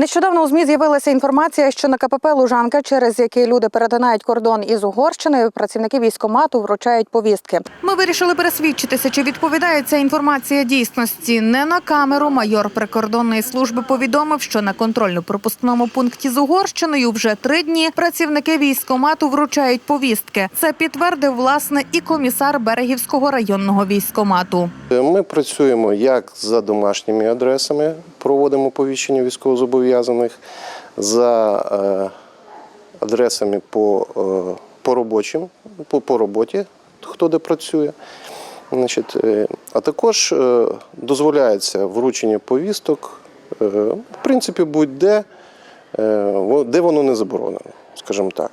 Нещодавно у змі з'явилася інформація, що на КПП Лужанка, через який люди перетинають кордон із Угорщиною, працівники військомату вручають повістки. Ми вирішили пересвідчитися, чи відповідає ця інформація дійсності. Не на камеру майор прикордонної служби повідомив, що на контрольно-пропускному пункті з Угорщиною вже три дні працівники військомату вручають повістки. Це підтвердив власне і комісар Берегівського районного військомату. Ми працюємо як за домашніми адресами, проводимо повіщення військовозобов'язаних, за е, адресами по, е, по робочим, по, по роботі, хто де працює. Значить, е, а також дозволяється вручення повісток, в принципі, будь-де, де воно не заборонено, скажімо так.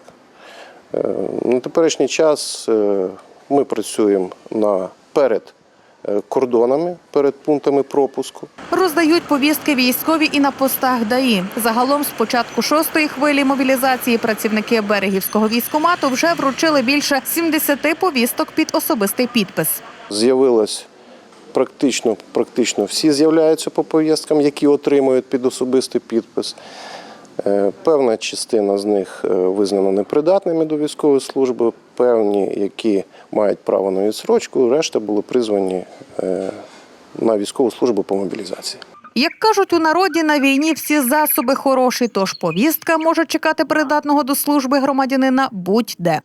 На теперішній час ми працюємо на перед кордонами, перед пунктами пропуску. Роздають повістки військові і на постах ДАІ. Загалом з початку шостої хвилі мобілізації працівники берегівського військомату вже вручили більше 70 повісток під особистий підпис. З'явилось практично, практично всі з'являються по повісткам, які отримують під особистий підпис. Е, Певна частина з них е, визнана непридатними до військової служби, певні, які мають право на відсрочку, решта були призвані е, на військову службу по мобілізації. Як кажуть у народі, на війні всі засоби хороші, тож повістка може чекати придатного до служби громадянина будь-де.